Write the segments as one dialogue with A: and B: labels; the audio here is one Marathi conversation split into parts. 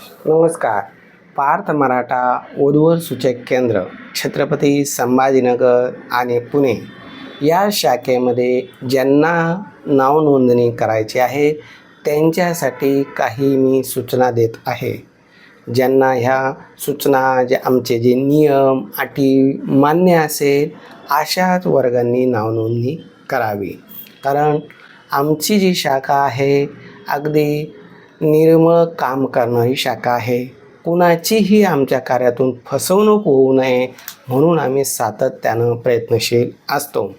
A: नमस्कार. पार्थ मराठा वधूवर सूचक केंद्र छत्रपती संभाजीनगर आणि पुणे या शाखेमध्ये ज्यांना नावनोंदणी करायची आहे त्यांच्यासाठी काही मी सूचना देत आहे. ज्यांना ह्या सूचना जे आमचे जे नियम अटी मान्य असेल अशाच वर्गांनी नावनोंदणी करावी. कारण आमची जी शाखा आहे अगदी निर्मळ काम करणं ही शाखा आहे. कुणाचीही आमच्या कार्यातून फसवणूक होऊ नये म्हणून आम्ही सातत्यानं प्रयत्नशील असतो.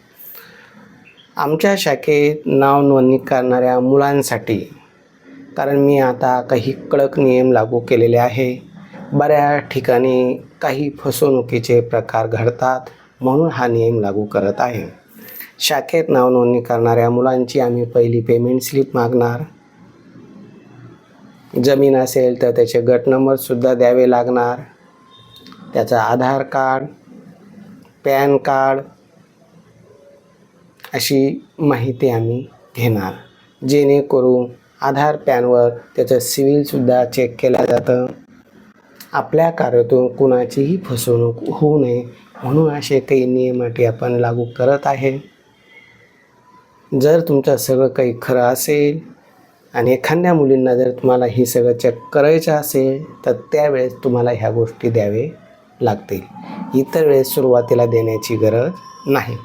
A: आमच्या शाखेत नाव नोंदणी करणाऱ्या मुलांसाठी कारण मी आता काही कडक नियम लागू केलेले आहे. बऱ्याच ठिकाणी काही फसवणुकीचे प्रकार घडतात म्हणून हा नियम लागू करत आहे. शाखेत नाव नोंदणी करणाऱ्या मुलांची आम्ही पहिली पेमेंट स्लिप मागणार. जमीन असेल तर त्याचे गट नंबरसुद्धा द्यावे लागणार. त्याचं आधार कार्ड पॅन कार्ड अशी माहिती आम्ही घेणार. जेणेकरून आधार पॅनवर त्याचं सिव्हिलसुद्धा चेक केलं जातं. आपल्या कार्यातून कुणाचीही फसवणूक होऊ नये म्हणून असे काही नियमाटी आपण लागू करत आहे. जर तुमचं सगळं काही खरं असेल आणि एखाद्या मुलींना जर तुम्हाला ही सगळं चेक करायचं असेल तर त्यावेळेस तुम्हाला ह्या गोष्टी द्यावे लागतील. इतर वेळेस सुरुवातीला देण्याची गरज नाही.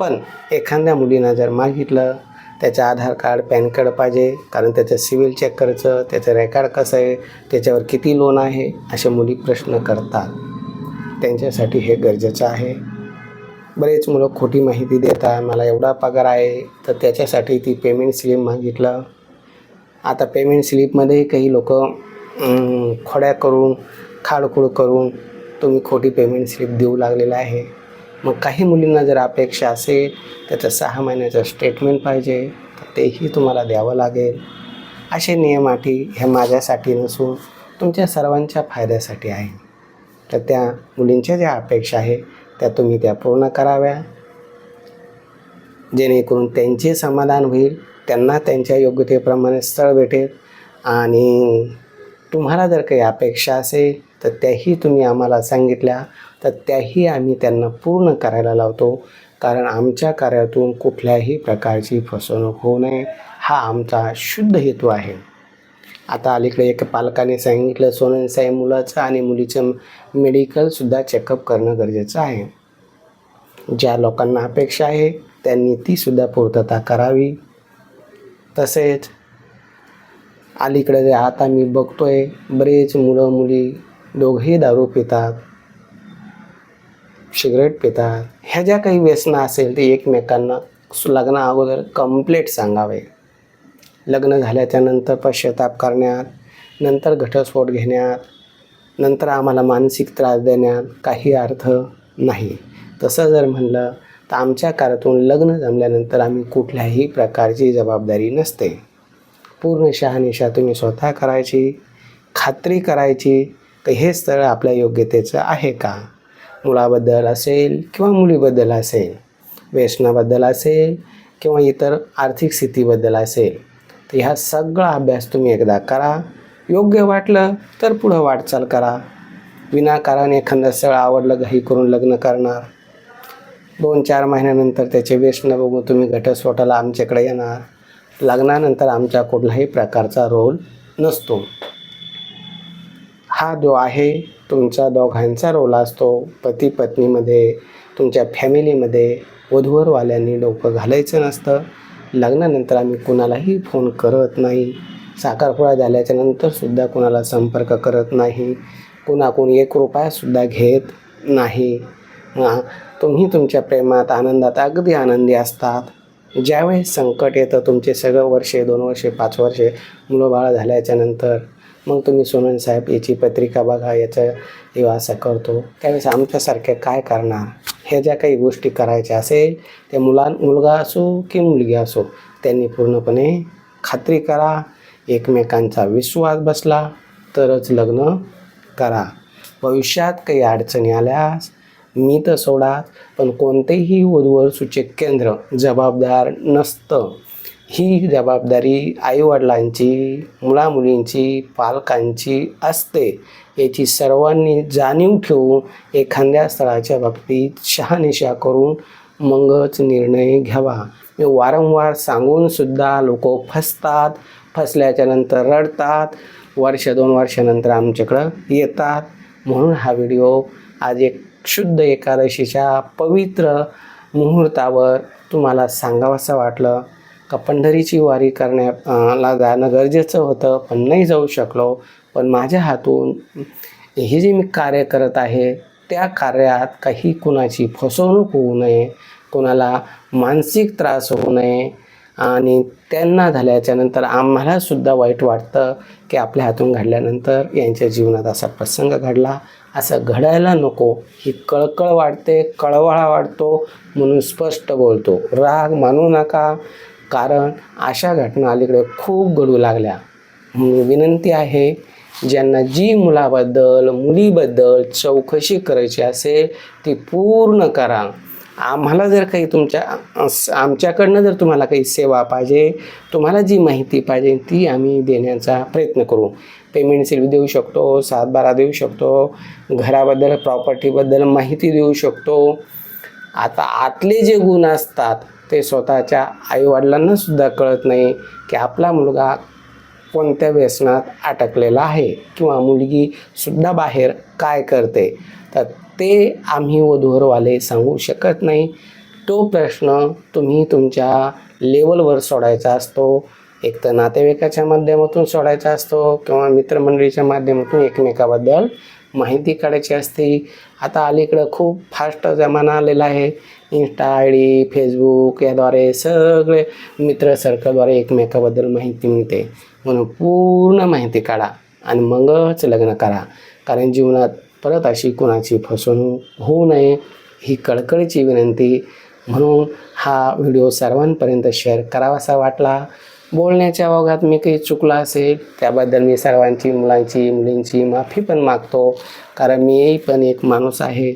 A: पण एखाद्या मुलीनं जर मागितलं त्याचं आधार कार्ड पॅन कार्ड पाहिजे कारण त्याचं सिव्हिल चेक करायचं त्याचं रेकॉर्ड कसं आहे त्याच्यावर किती लोन आहे असे मुली प्रश्न करतात. त्यांच्यासाठी हे गरजेचं आहे. बरेच मुलं खोटी माहिती देतात मला एवढा पगार आहे. तर त्याच्यासाठी ती पेमेंट स्लिप मागितलं आता पेमेंट स्लिपमध्ये काही लोक खोड्या करून खाडखोड करून तुम्ही खोटी पेमेंट स्लिप देऊ लागलेलं आहे. मग काही मुलींना जर अपेक्षा असेल त्याचं सहा महिन्याचं स्टेटमेंट पाहिजे तर तेही तुम्हाला द्यावं लागेल. असे नियम अटी हे माझ्यासाठी नसून तुमच्या सर्वांच्या फायद्यासाठी आहे. तर त्या मुलींच्या ज्या अपेक्षा आहे त्या तुम्ही त्या पूर्ण कराव्या. जेणेकरून त्यांचे समाधान होईल त्यांना त्यांच्या योग्यतेप्रमाणे स्थळ भेटेल. आणि तुम्हाला जर काही अपेक्षा असेल तर त्याही तुम्ही आम्हाला सांगितल्या तर त्याही आम्ही त्यांना पूर्ण करायला लावतो. कारण आमच्या कार्यातून कुठल्याही प्रकारची फसवणूक होऊ नये हा आमचा शुद्ध हेतू आहे. आता अलीकडे एक पालकाने सांगितलं सोननसाई मुलाचं आणि मुलीचं मेडिकलसुद्धा चेकअप करणं गरजेचं आहे. ज्या लोकांना अपेक्षा आहे त्यांनी तीसुद्धा पूर्तता करावी. तसेच अलीकडे जे आता मी बघतोय बरेच मुलं मुली दोघेही दारू पितात सिगरेट पितात. ह्या ज्या काही व्यसनं असेल ते एकमेकांना लग्ना अगोदर कम्प्लेट सांगावे. लग्न झाल्याच्यानंतर पश्चाताप करण्यात नंतर घटस्फोट घेण्यात नंतर आम्हाला मानसिक त्रास देण्यात काही अर्थ नाही. तसं जर म्हणलं तर आमच्या कारातून लग्न जमल्यानंतर आम्ही कुठल्याही प्रकारची जबाबदारी नसते. पूर्ण शहानिशा तुम्ही स्वतः करायची खात्री करायची की हे स्थळ आपल्या योग्यतेचं आहे का? मुलाबद्दल असेल किंवा मुलीबद्दल असेल व्यसनाबद्दल असेल किंवा इतर आर्थिक स्थितीबद्दल असेल तर ह्या सगळा अभ्यास तुम्ही एकदा करा. योग्य वाटलं तर पुढं वाटचाल करा. विनाकारण एखादं स्थळ आवडलं घाई करून लग्न करणार. दोन चार महिन्यानंतर त्याचे व्यसन बघून तुम्ही घटस्फोटाला आमच्याकडे येणार. लग्नानंतर आमच्या कुठलाही प्रकारचा रोल नसतो. हा जो आहे तुमचा दोघांचा रोल असतो. पती पत्नीमध्ये तुमच्या फॅमिलीमध्ये वधूवरवाल्यांनी डोकं घालायचं नसतं. लग्नानंतर आम्ही कुणालाही फोन करत नाही. साखरपुडा झाल्याच्यानंतरसुद्धा कुणाला संपर्क करत नाही. कुणाकून एक रुपयासुद्धा घेत नाही. हां. तुम्ही तुमच्या प्रेमात आनंदात अगदी आनंदी असतात. ज्यावेळेस संकट येतं तुमचे सगळं वर्षे दोन वर्षे पाच वर्षे मुलं बाळ झाल्याच्यानंतर मग तुम्ही सोनन साहेब याची पत्रिका बघा याचं हे असं करतो. त्यावेळेस आमच्यासारख्या काय करणार? ह्या ज्या काही गोष्टी करायच्या असेल ते मुलां मुलगा असो की मुलगी असो त्यांनी पूर्णपणे खात्री करा. एकमेकांचा विश्वास बसला तरच लग्न करा. भविष्यात काही अडचणी आल्यास मी तर सोडा पण कोणतेही वधूवर सूचक केंद्र जबाबदार नसतं. ही जबाबदारी आईवडिलांची मुलामुलींची पालकांची असते. याची सर्वांनी जाणीव ठेवून एखाद्या स्थळाच्या बाबतीत शहानिशा करून मगच निर्णय घ्यावा. मी वारंवार सांगून सुद्धा लोक फसतात फसल्याच्या नंतर रडतात वर्ष दोन वर्षानंतर आमच्याकडं येतात. म्हणून हा व्हिडिओ आज एक शुद्ध एकादशीच्या पवित्र मुहूर्तावर तुम्हाला सांगावंसं वाटलं. का पंढरीची वारी करण्याला जाणं गरजेचं होतं पण नाही जाऊ शकलो. पण माझ्या हातून हे जे मी कार्य करत आहे त्या कार्यात काही कुणाची फसवणूक होऊ नये कोणाला मानसिक त्रास होऊ नये आणि त्यांना झाल्याच्यानंतर आम्हालासुद्धा वाईट वाटतं की आपल्या हातून घडल्यानंतर यांच्या जीवनात असा प्रसंग घडला. असं घडायला नको. ही कळकळ वाटते कळवळा वाटतो म्हणून स्पष्ट बोलतो. राग मानू नका कारण अशा घटना अलीकडे खूप घडू लागल्या. म्हणून विनंती आहे ज्यांना जी मुलाबद्दल मुलीबद्दल चौकशी करायची असेल ती पूर्ण करा. आम्हाला जर काही तुमच्या आमच्याकडनं जर तुम्हाला काही सेवा पाहिजे तुम्हाला जी माहिती पाहिजे ती आम्ही देण्याचा प्रयत्न करू. पेमेंट स्लिप देऊ शकतो सातबारा देऊ शकतो घराबद्दल प्रॉपर्टीबद्दल माहिती देऊ शकतो. आता आतले जे गुण असतात ते स्वतःच्या आईवडिलांना सुद्धा कळत नाही की आपला मुलगा कोणत्या व्यसनात अटकलेला आहे किंवा मुलगी सुद्धा बाहेर काय करते. तर ते आम्ही वधूवरवाले सांगू शकत नाही. तो प्रश्न तुम्ही तुमच्या लेवलवर सोडायचा असतो. एक तर नातेवाईकाच्या माध्यमातून सोडायचा असतो किंवा मित्रमंडळीच्या माध्यमातून एकमेकाबद्दल माहिती काढायची असते. आता अलीकडं खूप फास्ट जमाना आलेला आहे. इंस्टा आय डी फेसबुक याद्वारे सगळे मित्र सर्कलद्वारे एकमेकाबद्दल माहिती मिळते. म्हणून पूर्ण माहिती काढा आणि मगच लग्न करा. कारण जीवनात परत अशी कुणाची फसवणूक होऊ नये ही कळकळीची विनंती. म्हणून हा व्हिडिओ सर्वांपर्यंत शेअर करावासा वाटला. बोलण्याच्या ओघात मी काही चुकला असेल त्याबद्दल मी सर्वांची मुलांची मुलींची माफी पण मागतो. कारण मी पण एक माणूस आहे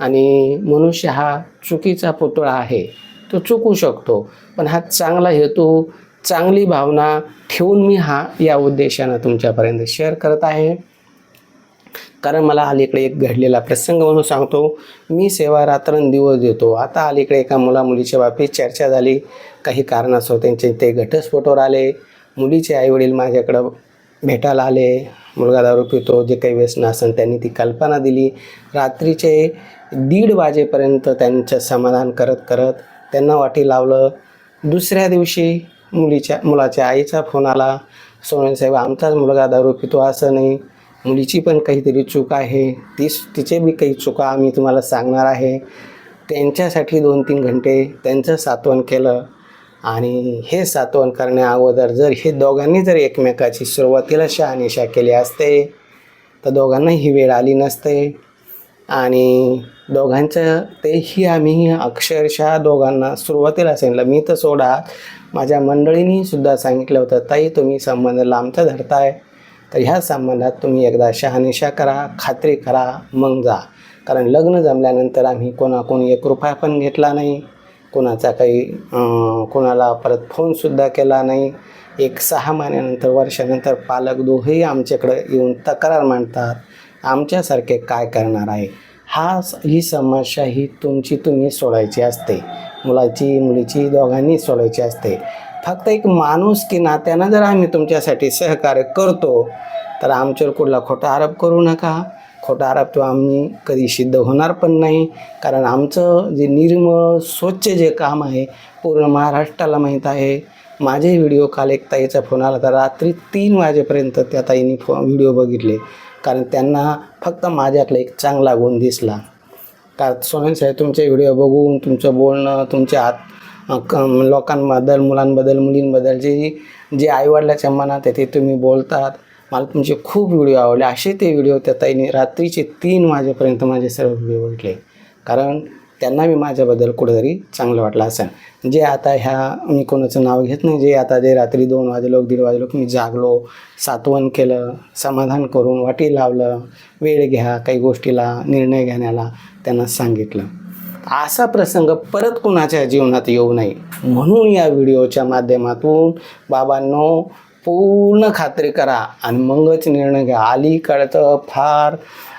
A: आणि मनुष्य हा चुकीचा पुतळा आहे. तो चुकू शकतो पण हा चांगला हेतू चांगली भावना ठेवून मी हा या उद्देशानं तुमच्यापर्यंत शेअर करत आहे. कारण मला अलीकडे एक घडलेला प्रसंग म्हणून सांगतो. मी सेवा रात्रंदिवस देतो. आता अलीकडे एका मुला मुलीच्या बाबतीत चर्चा झाली. काही कारणास्तव त्यांचे ते घटस्फोटावर आले. मुलीचे आईवडील माझ्याकडं भेटायला आले. मुलगा दारू पितो. जे काही व्यसन असेल त्यांनी ती कल्पना दिली. रात्रीचे दीड वाजेपर्यंत त्यांचं समाधान करत करत त्यांना वाटी लावलं. दुसऱ्या दिवशी मुलीच्या मुलाच्या आईचा फोन आला. सोनन साहेब आमचाच मुलगा दारू पितो असं नाही. मुलीची पण काहीतरी चूक आहे. तीच तिचे बी काही चुका आम्ही तुम्हाला सांगणार आहे. त्यांच्यासाठी दोन तीन घंटे त्यांचं सात्वन केलं आणि हे सात्वन करण्या अगोदर जर हे दोघांनी जर एकमेकाची सुरुवातीला शहानिशा केली असते तर दोघांना ही वेळ आली नसते. आणि दोघांचं तेही आम्ही अक्षरशः दोघांना सुरुवातीला सांगितलं. मी तर सोडा. माझ्या मंडळींनी सुद्धा सांगितलं होतं ताई तुम्ही संबंध लांबचा धरताय. तर ह्या संबंधात तुम्ही एकदा शहानिशा करा खात्री करा मग जा. कारण लग्न जमल्यानंतर आम्ही कोणाकोणी एक रुपया पण घेतला नाही कोणाचा काही कोणाला परत फोनसुद्धा केला नाही. एक सहा महिन्यानंतर वर्षानंतर पालक दोघेही आमच्याकडे येऊन तक्रार मांडतात आमच्यासारखे काय करणार आहे? हा ही समस्या ही तुमची तुम्ही सोडायची असते. मुलाची मुलीची दोघांनी सोडायची असते. फक्त एक माणूस की नात्यानं जर आम्ही तुमच्यासाठी सहकार्य करतो तर आमच्यावर कुठला खोटा आरोप करू नका. खोटा आरोप तो आम्ही कधी सिद्ध होणार पण नाही. कारण आमचं जे निर्मळ स्वच्छ जे काम आहे पूर्ण महाराष्ट्राला माहीत आहे. माझे व्हिडिओ काल एक ताईचा फोन आला तर रात्री तीन वाजेपर्यंत त्या ताईने फो व्हिडिओ बघितले. कारण त्यांना फक्त माझ्यातला एक चांगला गुण दिसला. का सोनन साहेब तुमचे व्हिडिओ बघून तुमचं बोलणं तुमच्या आत लोकांबद्दल मुलांबद्दल मुलींबद्दल जे जे आईवडिलाच्या मनात आहे ते तुम्ही बोलतात. मला तुमचे खूप व्हिडिओ आवडले. असे ते व्हिडिओ त्या ताईने रात्रीचे तीन वाजेपर्यंत माझे सर्व व्हिडिओ बघितले. कारण त्यांना मी माझ्याबद्दल कुठेतरी चांगलं वाटलं असेल. जे आता ह्या मी कोणाचं नाव घेत नाही जे आता जे रात्री दोन वाजलो दीड वाजलो मी जागलो सातवन केलं समाधान करून वाटी लावलं वेळ घ्या काही गोष्टीला निर्णय घेण्याला त्यांना सांगितलं. असा प्रसंग परत कुणाच्या जीवनात येऊ नये. म्हणून या व्हिडिओच्या माध्यमातून बाबांनो पूर्ण खात्री करा आणि मगच निर्णय घ्या. अलीकडचं फार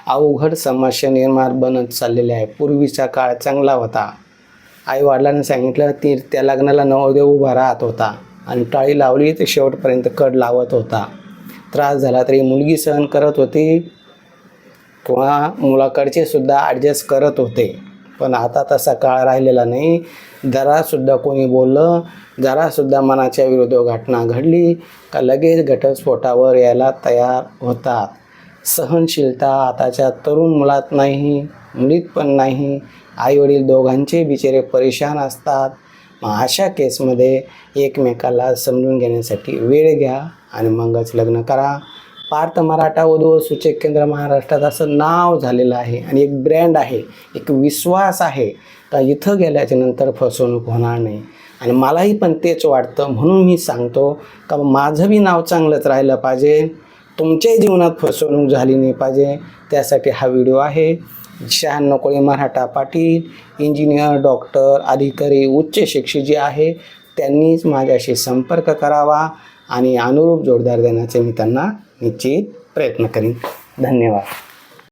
A: अवघड समस्या निर्माण बनत चाललेली आहे. पूर्वीचा काळ चांगला होता. आई वडिलांनी सांगितलं ती त्या लग्नाला नवरदेव उभा राहत होता आणि टाळी लावली ते शेवटपर्यंत कड लावत होता. त्रास झाला तरी मुलगी सहन करत होती किंवा मुलाकडचे सुद्धा ॲडजस्ट करत होते. पण आता तसा काळ राहिलेला नाही. जरासुद्धा कोणी बोललं जरासुद्धा मनाच्या विरुद्ध घटना घडली का लगेच घटस्फोटावर यायला तयार होतात सहनशीलता आताच्या तरुण मुलात नाही मुलीत पण नाही. आईवडील दोघांचे बिचारे परेशान असतात. मग अशा केसमध्ये एकमेकाला समजून घेण्यासाठी वेळ घ्या आणि मगच लग्न करा. पार्थ मराठा वधू सूचक केंद्र महाराष्ट्रात असं नाव झालेलं आहे आणि एक ब्रँड आहे एक विश्वास आहे. का इथं गेल्याच्यानंतर फसवणूक होणार नाही. आणि मलाही पण तेच वाटतं म्हणून मी सांगतो का माझं बी नाव चांगलंच राहिलं पाहिजे. तुमच्याही जीवनात फसवणूक झाली नाही पाहिजे. त्यासाठी हा व्हिडिओ आहे. शहाण्णव कोळी मराठा पाटील इंजिनियर डॉक्टर अधिकारी उच्च शिक्षित जे आहे त्यांनीच माझ्याशी संपर्क करावा. आणि अनुरूप जोडदार देण्याचे मी त्यांना निश्चित प्रयत्न करीन. धन्यवाद.